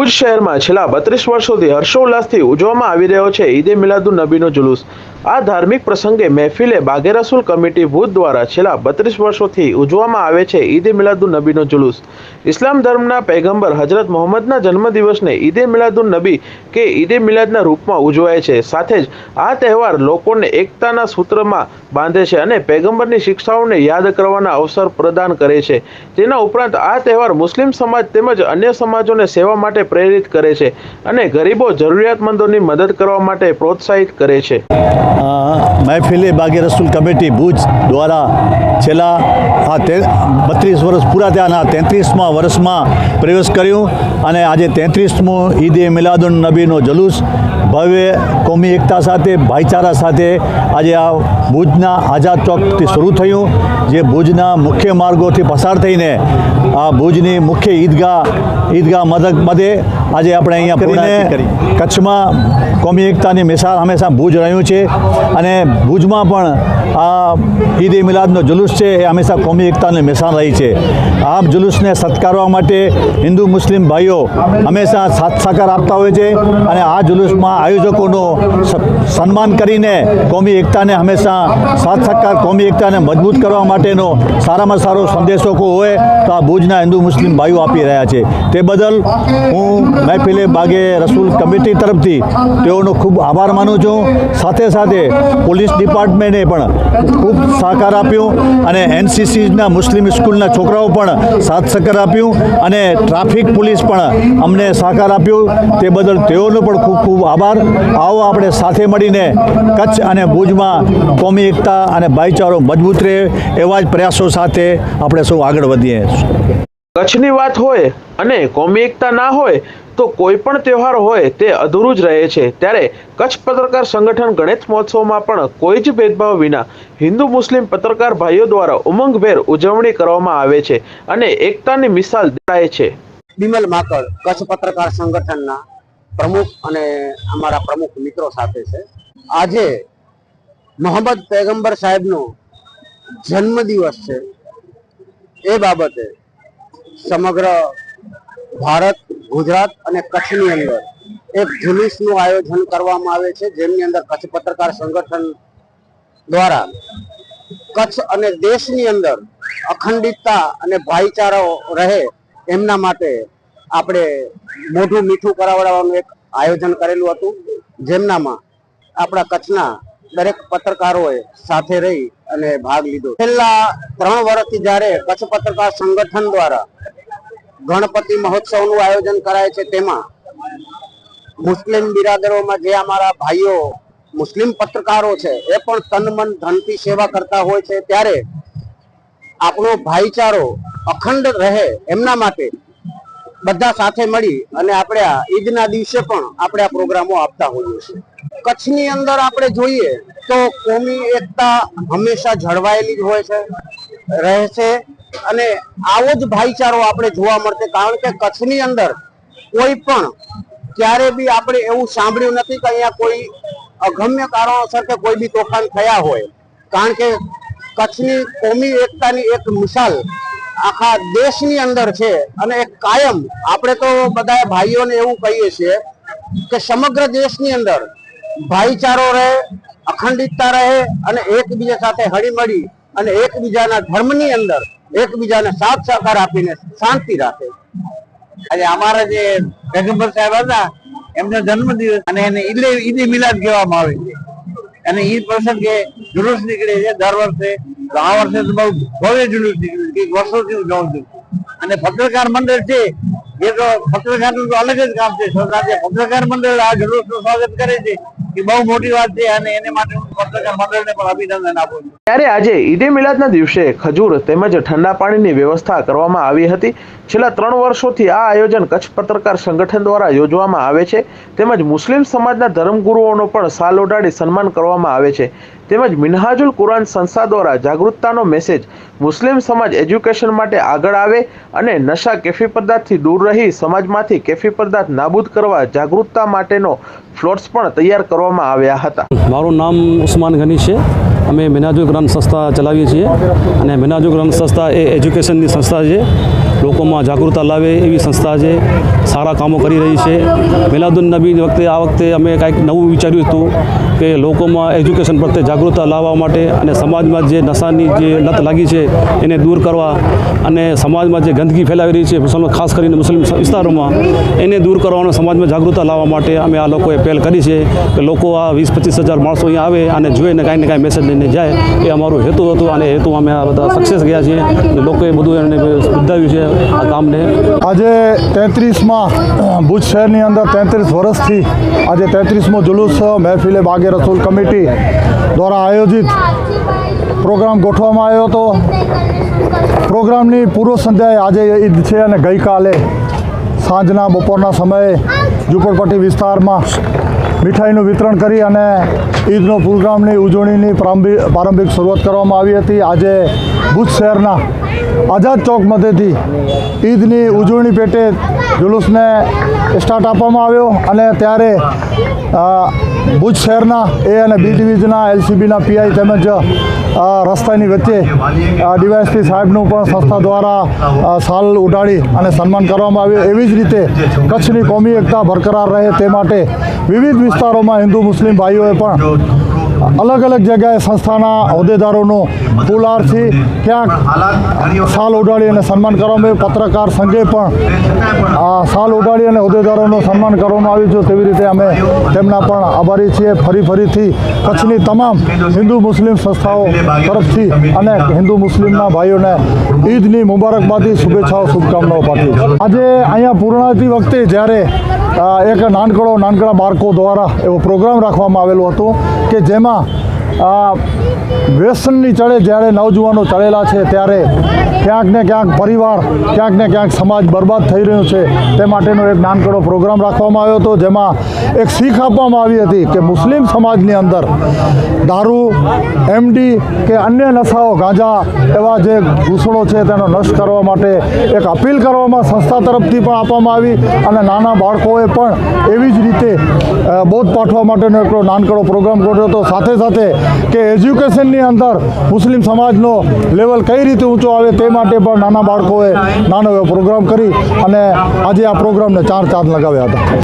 ભુજ શહેરમાં છેલ્લા બત્રીસ વર્ષોથી હર્ષોલ્લાસથી ઉજવવામાં આવી રહ્યો છે ઈદે મિલાદુન નબીનો જુલુસ. આ ધાર્મિક પ્રસંગે મહેફિલે બાગેરસુલ કમિટી ભુજ દ્વારા છેલ્લા બત્રીસ વર્ષોથી ઉજવવામાં આવે છે ઈદે મિલાદુન નબીનો જુલુસ. ઇસ્લામ ધર્મના પૈગંબર હજરત મોહમ્મદના જન્મદિવસને ઈદે મિલાદુન નબી કે ઈદે મિલાદના રૂપમાં ઉજવાય છે. સાથે જ આ તહેવાર લોકોને એકતાના સૂત્રમાં બાંધે છે અને પૈગંબરની શિક્ષાઓને યાદ કરવાના અવસર પ્રદાન કરે છે. તેના ઉપરાંત આ તહેવાર મુસ્લિમ સમાજ તેમજ અન્ય સમાજોને સેવા માટે પ્રેરિત કરે છે અને ગરીબો જરૂરિયાતમંદોની મદદ કરવા માટે પ્રોત્સાહિત કરે છે. મહેફિલે બાગે રસૂલ કમિટી ભુજ દ્વારા છેલ્લા આ તે બત્રીસ વર્ષ પૂરા થયાના તેત્રીસમાં વર્ષમાં પ્રવેશ કર્યું અને આજે તેત્રીસમું ઈદે મિલાદુન નબીનો જલુસ ભવ્ય કોમી એકતા સાથે ભાઈચારા સાથે આજે આ ભુજના આઝાદ ચોકથી શરૂ થયું જે ભુજના મુખ્ય માર્ગોથી પસાર થઈને આ ભુજની મુખ્ય ઈદગાહ ઈદગાહ મદદ મધે આજે આપણે અહીંયા કરીને કચ્છમાં કોમી એકતાની મિસાલ હંમેશા ભુજ રહ્યું છે. અને ભુજમાં પણ આ ઈદ એ મિલાદનો જુલુસ છે, એ હંમેશા કોમી એકતાને મહેસાણ રહી છે. આ જુલુસને સત્કારવા માટે હિન્દુ મુસ્લિમ ભાઈઓ હંમેશા સાથ સાકાર આપતા હોય છે અને આ જુલુસમાં આયોજકોનો સન્માન કરીને કોમી એકતાને હંમેશા સાથ સાકાર, કોમી એકતાને મજબૂત કરવા માટેનો સારામાં સારો સંદેશો કો હોય તો આ ભુજના હિન્દુ મુસ્લિમ ભાઈઓ આપી રહ્યા છે. તે બદલ હું મહેફિલે બાગે રસૂલ કમિટી તરફથી તેઓનો ખૂબ આભાર માનું છું. સાથે સાથે પોલીસ ડિપાર્ટમેન્ટે પણ ખૂબ સહકાર આપ્યો અને એનસીસીના મુસ્લિમ સ્કૂલના છોકરાઓ પણ સાથ સહકાર આપ્યું અને ટ્રાફિક પોલીસ પણ અમને સહકાર આપ્યો. તે બદલ તેઓનો પણ ખૂબ ખૂબ આભાર. આવો આપણે સાથે મળીને કચ્છ અને ભુજમાં કોમી એકતા અને ભાઈચારો મજબૂત રહે એવા જ પ્રયાસો સાથે આપણે સૌ આગળ વધીએ. કચ્છની વાત હોય અને કોમી એકતા ના હોય તો કોઈ પણ તહેવાર હોય તે અધૂરું જ રહે છે. ત્યારે કચ્છ પત્રકાર સંગઠન ગણેશ મહોત્સવમાં પણ કોઈ જ ભેદભાવ વિના હિન્દુ મુસ્લિમ પત્રકાર ભાઈઓ દ્વારા ઉમંગભેર ઉજવણી કરવામાં આવે છે અને એકતાની મિસાલ દેખાય છે. બિમલ માકડ, કચ્છ પત્રકાર સંગઠનના પ્રમુખ અને અમારા પ્રમુખ મિત્રો સાથે છે. આજે મોહમ્મદ પૈગંબર સાહેબનો જન્મદિવસ છે. એ બાબતે સમગ્ર ભારત ગુજરાત અને કચ્છની અંદર એક જુલુસનું આયોજન કરવામાં આવે છે, જેમની અંદર કચ્છ પત્રકાર સંગઠન દ્વારા કચ્છ અને દેશની અંદર અખંડિતતા અને ભાઈચારો રહે એમના માટે આપણે મોઢું મીઠું કરાવડાવવાનું એક આયોજન કરેલું હતું, જેમનામાં આપણા કચ્છના દરેક પત્રકારોએ સાથે રહી અને ભાગ લીધો. છેલ્લા ત્રણ વર્ષથી જ્યારે કચ્છ પત્રકાર સંગઠન દ્વારા ગણપતિ મહોત્સવનું આયોજન કરાય છે તેમાં મુસ્લિમ બિરાદરોમાં જે અમારા ભાઈઓ મુસ્લિમ પત્રકારો છે, એ પણ તન મન ધનથી સેવા કરતા હોય છે. ત્યારે આપણો ભાઈચારો અખંડ રહે એમના માટે બધા સાથે મળી અને આપણે આ ઈદના દિવસે પણ આપણે આ પ્રોગ્રામો આપતા હોઈએ છીએ. કચ્છની અંદર આપણે જોઈએ તો કોમી એકતા હંમેશા જળવાયેલી જ હોય છે, રહે છે. અને આવો જ ભાઈચારો આપણે જોવા મળશે. કારણ કે કચ્છની અંદર કોઈ પણ ક્યારે બી આપણે એવું સાંભળ્યું નથી કે અહીંયા કોઈ અગમ્ય કારણોસર કે કોઈ બી તોફાન થયા હોય. કારણ કે કચ્છની કોમી એકતાની એક મિસાલ આખા દેશની અંદર છે અને એક કાયમ આપણે તો બધા ભાઈઓને એવું કહીએ છીએ કે સમગ્ર દેશની અંદર ભાઈચારો રહે, અખંડિતતા રહે અને એકબીજા સાથે હળીમળી અને એકબીજાના ધર્મની અંદર એકબીજાને સાથ સહકાર આપીને શાંતિ રાખે. આજે અમારા જે પેગમ્બર સાહેબ હતા, એમનો જન્મદિવસ અને એને ઈદે ઈદે મિલાદ કહેવામાં આવે છે. અને ઈ પ્રસંગે જુલુસ નીકળે છે દર વર્ષે. આ વર્ષે તો બહુ ભવ્ય જુલુસ નીકળ્યું છે વર્ષોથી જોઉં છું અને પત્રકાર મંડળ છે, એ તો પત્રકારનું તો અલગ જ કામ છે. પત્રકાર મંડળ આ જુલુસનું સ્વાગત કરે છે. એ બહુ મોટી ત્યારે આજે ઈદે મિલાદના દિવસે ખજૂર તેમજ ઠંડા પાણીની વ્યવસ્થા કરવામાં આવી હતી. છેલ્લા ત્રણ વર્ષોથી આ આયોજન કચ્છ પત્રકાર સંગઠન દ્વારા યોજવામાં આવે છે. તેમજ મુસ્લિમ સમાજના ધર્મગુરુઓનો પણ સાલ ઓઢાડી સન્માન કરવામાં આવે છે. તેમજ મિનહાજુલ કુરાન સંસ્થા દ્વારા જાગૃતતાનો મેસેજ મુસ્લિમ સમાજ એજ્યુકેશન માટે આગળ આવે અને નશા કેફી પદાર્થથી દૂર રહી સમાજમાંથી કેફી પદાર્થ નાબૂદ કરવા જાગૃતતા માટેનો ફ્લોટ્સ પણ તૈયાર કરવામાં આવ્યા હતા. મારું નામ ઉસ્માન ગની છે. અમે મિનાજુલ ગ્રંથ સંસ્થા ચલાવીએ છીએ અને મિનાજુલ ગ્રંથ સંસ્થા એ એજ્યુકેશનની સંસ્થા છે. લોકોમાં જાગૃતતા લાવે એવી સંસ્થા છે. સારા કામો કરી રહી છે. મિલાદુન નબી વખતે આ વખતે અમે કાંઈક નવું વિચાર્યું હતું. કે લોકોમાં એજ્યુકેશન પ્રત્યે જાગૃતતા લાવવા માટે અને સમાજમાં જે નશાની જે લત લાગી છે એને દૂર કરવા અને સમાજમાં જે ગંદકી ફેલાવી રહી છે ખાસ કરીને મુસ્લિમ વિસ્તારોમાં, એને દૂર કરવાનો સમાજમાં જાગૃતતા લાવવા માટે અમે આ લોકોએ પહેલ કરી છે કે લોકો આ વીસ, પચીસ હજાર માણસો અહીંયા આવે અને જોઈને કાંઈ ને કાંઈ મેસેજ લઈને જાય. એ અમારો હેતુ હતો અને હેતુ અમે આ બધા સક્સેસ ગયા છીએ. લોકોએ બધું એને બિરદાવ્યું છે આ કામને આજે તેત્રીસમાં ભુજ શહેરની અંદર તેત્રીસ વર્ષથી આજે તેત્રીસમો જુલુસ મહેફિલે બાગે રસૂલ કમિટી દ્વારા આયોજિત પ્રોગ્રામ ગોઠવવામાં આવ્યો હતો. પ્રોગ્રામની પૂર્વ સંધ્યાએ આજે ઈદ છે અને ગઈકાલે સાંજના બપોરના સમયે ઝુંપડપટ્ટી વિસ્તારમાં મીઠાઈનું વિતરણ કરી અને ઈદનો પ્રોગ્રામની ઉજવણીની પ્રારંભિક શરૂઆત કરવામાં આવી હતી. આજે ભુજ શહેરના આઝાદ ચોક મધ્યથી ઈદની ઉજવણી પેટે જુલુસને સ્ટાર્ટ આપવામાં આવ્યો અને ત્યારે ભુજ શહેરના એ અને બી ડિવિઝનના એલસીબીના પીઆઈ તેમજ રસ્તાની વચ્ચે ડીવાયએસપી સાહેબનું પણ સંસ્થા દ્વારા સાલ ઉડાડી અને સન્માન કરવામાં આવ્યું. એવી જ રીતે કચ્છની કોમી એકતા બરકરાર રહે તે માટે વિવિધ વિસ્તારોમાં હિન્દુ મુસ્લિમ ભાઈઓએ પણ અલગ અલગ જગ્યાએ સંસ્થાના હોદ્દેદારોનું પુલારથી ક્યાંક શાલ ઉડાડી અને સન્માન કરવામાં આવ્યું. પત્રકાર સંઘે પણ સાલ ઉડાડી અને હોદ્દેદારોનું સન્માન કરવામાં આવ્યું છે. તેવી રીતે અમે તેમના પણ આભારી છીએ. ફરી ફરીથી કચ્છની તમામ હિન્દુ મુસ્લિમ સંસ્થાઓ તરફથી અને હિન્દુ મુસ્લિમના ભાઈઓને ઈદની મુબારકબાદી, શુભેચ્છાઓ, શુભકામનાઓ પાઠવી આજે અહીંયા પૂર્ણાવતી વખતે જ્યારે એક નાનકડો નાનકડા બાળકો દ્વારા એવો પ્રોગ્રામ રાખવામાં આવેલો હતો કે જેમાં અ, વ્યસનની ચડે જ્યારે નવજુવાનો ચડેલા છે ત્યારે ક્યાંક ને ક્યાંક પરિવાર ક્યાંક ને ક્યાંક સમાજ બરબાદ થઈ રહ્યો છે. તે માટેનો એક નાનકડો પ્રોગ્રામ રાખવામાં આવ્યો હતો જેમાં એક શીખ આપવામાં આવી હતી કે મુસ્લિમ સમાજની અંદર દારૂ એમડી કે અન્ય નશાઓ ગાંજા એવા જે ઘૂસણો છે તેનો નષ્ટ કરવા માટે એક અપીલ કરવામાં સંસ્થા તરફથી પણ આપવામાં આવી અને નાના બાળકોએ પણ એવી જ રીતે બોધ પાઠવા માટેનો એકલો નાનકડો પ્રોગ્રામ કર્યો હતો. સાથે સાથે કે એજ્યુકેશનની અંદર મુસ્લિમ સમાજનો લેવલ કઈ રીતે ઊંચો આવે તે માટે પણ નાના બાળકોએ નાનો એવો પ્રોગ્રામ કરી અને આજે આ પ્રોગ્રામને ચાર ચાંદ લગાવ્યા હતા.